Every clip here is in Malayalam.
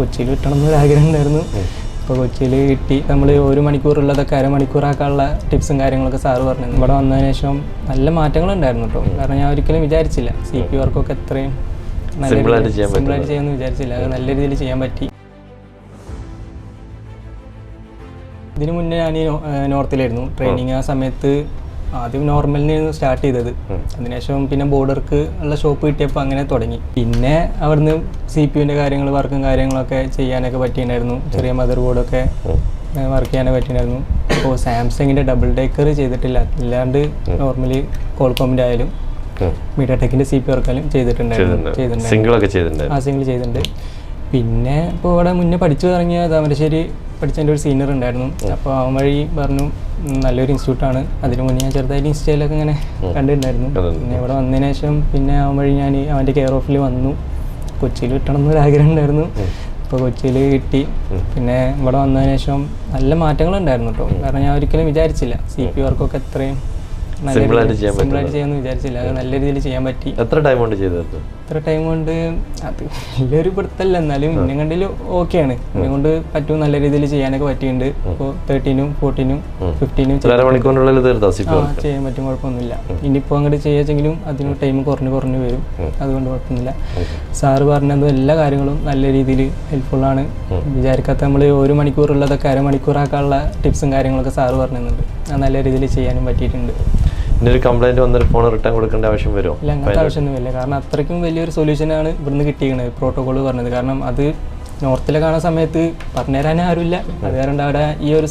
കൊച്ചിയിൽ കിട്ടണം എന്നൊരാഗ്രഹം ഉണ്ടായിരുന്നു. ഇപ്പോൾ കൊച്ചിയിൽ കിട്ടി. നമ്മൾ ഒരു മണിക്കൂറുള്ളതൊക്കെ അരമണിക്കൂറാക്കാനുള്ള ടിപ്സും കാര്യങ്ങളൊക്കെ സാറ് പറഞ്ഞു ഇവിടെ വന്നതിന് ശേഷം നല്ല മാറ്റങ്ങളുണ്ടായിരുന്നു കേട്ടോ കാരണം ഞാൻ ഒരിക്കലും വിചാരിച്ചില്ല സി പി വർക്കൊക്കെ എത്രയും നല്ല സിമ്പിളായിട്ട് ചെയ്യാമെന്ന് വിചാരിച്ചില്ല. അത് നല്ല രീതിയിൽ ചെയ്യാൻ പറ്റി. ഇതിനു മുന്നേ ഞാൻ നോർത്തിലായിരുന്നു. ട്രെയിനിങ് ആ സമയത്ത് ആദ്യം നോർമലിനായിരുന്നു സ്റ്റാർട്ട് ചെയ്തത്. അതിനുശേഷം പിന്നെ ബോർഡർക്ക് ഉള്ള ഷോപ്പ് കിട്ടിയപ്പോൾ അങ്ങനെ തുടങ്ങി. പിന്നെ അവിടുന്ന് സി പി യുവിന്റെ കാര്യങ്ങൾ വർക്കും കാര്യങ്ങളൊക്കെ ചെയ്യാനൊക്കെ പറ്റിയിട്ടുണ്ടായിരുന്നു. ചെറിയ മദർ ബോർഡൊക്കെ വർക്ക് ചെയ്യാനൊക്കെ പറ്റിയിട്ടുണ്ടായിരുന്നു. അപ്പോൾ സാംസങ്ങിന്റെ ഡബിൾ ടേക്കർ ചെയ്തിട്ടില്ല. അല്ലാണ്ട് നോർമലി കോൾകോമിന്റെ ആയാലും മീഡിയ ടെക്കിന്റെ സി പി വർക്കാലും ചെയ്തിട്ടുണ്ടായിരുന്നു. ചെയ്തിട്ടുണ്ട് സിംഗിളൊക്കെ ചെയ്തിട്ടുണ്ട് ആ സിംഗിൾ ചെയ്തിട്ടുണ്ട്. പിന്നെ ഇപ്പോൾ ഇവിടെ മുന്നേ പഠിച്ചു തുടങ്ങിയ താമരശ്ശേരി പഠിച്ചതിന്റെ ഒരു സീനിയർ ഉണ്ടായിരുന്നു. അപ്പോൾ അവൻ വഴി പറഞ്ഞു നല്ലൊരു ഇൻസ്റ്റിറ്റ്യൂട്ട് ആണ്. അതിന് മുന്നേ ഞാൻ ചെറുതായിട്ട് ഇൻസ്റ്റയിലൊക്കെ ഇങ്ങനെ കണ്ടിട്ടുണ്ടായിരുന്നു. പിന്നെ ഇവിടെ വന്നതിന് ശേഷം പിന്നെ അവൻ വഴി ഞാൻ അവന്റെ കെയർ ഓഫിൽ വന്നു. കൊച്ചിയിൽ കിട്ടണം എന്നൊരു ആഗ്രഹം ഉണ്ടായിരുന്നു. ഇപ്പോൾ കൊച്ചിയിൽ കിട്ടി. പിന്നെ ഇവിടെ വന്നതിന് ശേഷം നല്ല മാറ്റങ്ങളുണ്ടായിരുന്നു കേട്ടോ കാരണം ഞാൻ ഒരിക്കലും വിചാരിച്ചില്ല. സി പി വർക്കൊക്കെ എത്രയും രീതിയിൽ- ചെയ്യാൻ simple ആയിട്ട് ചെയ്യാമെന്ന് വിചാരിച്ചില്ല. അത് നല്ല രീതിയിൽ ചെയ്യാൻ പറ്റി. എത്ര ടൈം കൊണ്ട് ചെയ്തത് എത്ര ടൈം കൊണ്ട്? അത് വലിയൊരു പിടുത്തല്ല. എന്നാലും ഇന്നെ കണ്ടിൽ ഓക്കെയാണ്. എന്നെ കൊണ്ട് പറ്റും നല്ല രീതിയിൽ ചെയ്യാനൊക്കെ പറ്റിയിട്ടുണ്ട്. ഇപ്പോൾ തേർട്ടീനും ഫോർട്ടീനും ഫിഫ്റ്റീനും ചെയ്യാൻ പറ്റും കുഴപ്പമൊന്നുമില്ല. ഇനിയിപ്പോൾ അങ്ങോട്ട് ചെയ്യാച്ചെങ്കിലും അതിന് ടൈം കുറഞ്ഞ് കുറഞ്ഞ് വരും. അതുകൊണ്ട് കുഴപ്പമൊന്നുമില്ല. സാറ് പറഞ്ഞതും എല്ലാ കാര്യങ്ങളും നല്ല രീതിയിൽ ഹെൽപ്ഫുള്ളാണ് വിചാരിക്കാത്ത നമ്മൾ ഒരു മണിക്കൂറുള്ളതൊക്കെ അരമണിക്കൂറാക്കാനുള്ള ടിപ്സും കാര്യങ്ങളൊക്കെ സാറ് പറഞ്ഞു തന്നിട്ടുണ്ട് അത് നല്ല രീതിയിൽ ചെയ്യാനും പറ്റിയിട്ടുണ്ട്. ഇനി ഒരു കംപ്ലൈന്റ് വന്നൊരു ഫോൺ റിട്ടേൺ കൊടുക്കേണ്ട ആവശ്യം വരുമോ? ഇല്ല അങ്ങനത്തെ ആവശ്യമൊന്നുമില്ല കാരണം അത്രയ്ക്കും വലിയൊരു സൊല്യൂഷനാണ് ഇവിടുന്ന് കിട്ടിയിരിക്കുന്നത് പ്രോട്ടോകോൾ പറഞ്ഞത്. കാരണം അത് നോർത്തിലെ കാണുന്ന സമയത്ത് പറഞ്ഞുതരാനേ ആരുമില്ല. അത് കാരണം അവിടെ ഈ ഒരു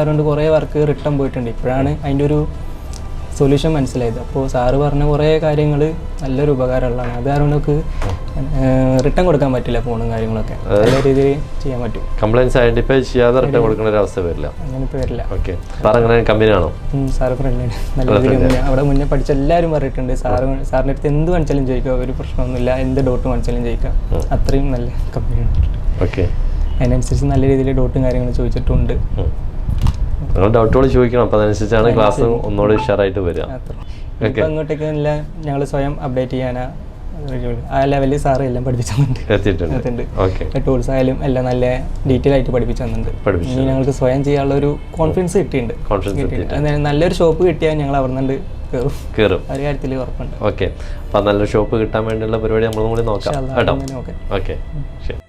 ആരുകൊണ്ട് കുറേ വർക്ക് റിട്ടേൺ പോയിട്ടുണ്ട്. ഇപ്പോഴാണ് അതിന്റെ ഒരു സൊല്യൂഷൻ മനസ്സിലായത്. അപ്പോൾ സാറ് പറഞ്ഞ കുറേ കാര്യങ്ങൾ നല്ലൊരു ഉപകാരമുള്ളതാണ്. അത് കാരണം നമുക്ക് റിട്ടേൺ കൊടുക്കാൻ പറ്റില്ല ഫോണും കാര്യങ്ങളൊക്കെ. നല്ല രീതിയിൽ ചെയ്യാൻ പറ്റും. കംപ്ലൈൻസ് ഐഡന്റിഫൈ ചെയ്യാതെ റിട്ടേൺ കൊടുക്കുന്ന ഒരു അവസ്ഥ വരില്ല. അങ്ങനത്തെ വരില്ല. ഓക്കെ സാർ അങ്ങനെ കമ്പനിയാണോ സാറ് ഫ്രണ്ട്ലിയാണ് നല്ല രീതിയിൽ അവിടെ മുന്നേ പഠിച്ച എല്ലാവരും പറഞ്ഞിട്ടുണ്ട്. സാറ് സാറിന്റെ അടുത്ത് എന്ത് കാണിച്ചാലും ചോദിക്കുക. ഒരു പ്രശ്നമൊന്നുമില്ല. എന്ത് ഡോട്ട് കാണിച്ചാലും ചോദിക്കാം അത്രയും നല്ല കമ്പനിയാണ് ഓക്കെ അതിനനുസരിച്ച് നല്ല രീതിയിൽ ഡോട്ടും കാര്യങ്ങളും ചോദിച്ചിട്ടുണ്ട്. നിങ്ങൾ ഡൗട്ടുകൾ ചോദിക്കണം. അപ്പോൾ അതനുസരിച്ചാണ് ക്ലാസ് ഒന്നുകൂടി ഉഷാറായിട്ട് വരിക. അങ്ങോട്ടേക്ക് ഞങ്ങൾ സ്വയം അപ്ഡേറ്റ് ചെയ്യാനാ. ആ ലെവലിൽ സാറ് എല്ലാം പഠിപ്പിച്ചു തന്നിട്ടുണ്ട്. ടൂൾസ് ആയാലും എല്ലാം നല്ല ഡീറ്റെയിൽ ആയിട്ട് പഠിപ്പിച്ചു തന്നിട്ടുണ്ട്. ഇനി ഞങ്ങൾക്ക് സ്വയം ചെയ്യാനുള്ള ഒരു കോൺഫിഡൻസ് കിട്ടിയിട്ടുണ്ട്. നല്ലൊരു ഷോപ്പ് കിട്ടിയാൽ ഞങ്ങൾ അവിടെ നിന്ന് കയറും ഒരു കാര്യത്തിൽ ഉറപ്പുണ്ട്. ഓക്കെ. അപ്പോൾ നല്ലൊരു ഷോപ്പ് കിട്ടാൻ വേണ്ടിയുള്ള പരിപാടി നമ്മളും കൂടി കേട്ടോ? നോക്കാം. ഓക്കെ. ശരി.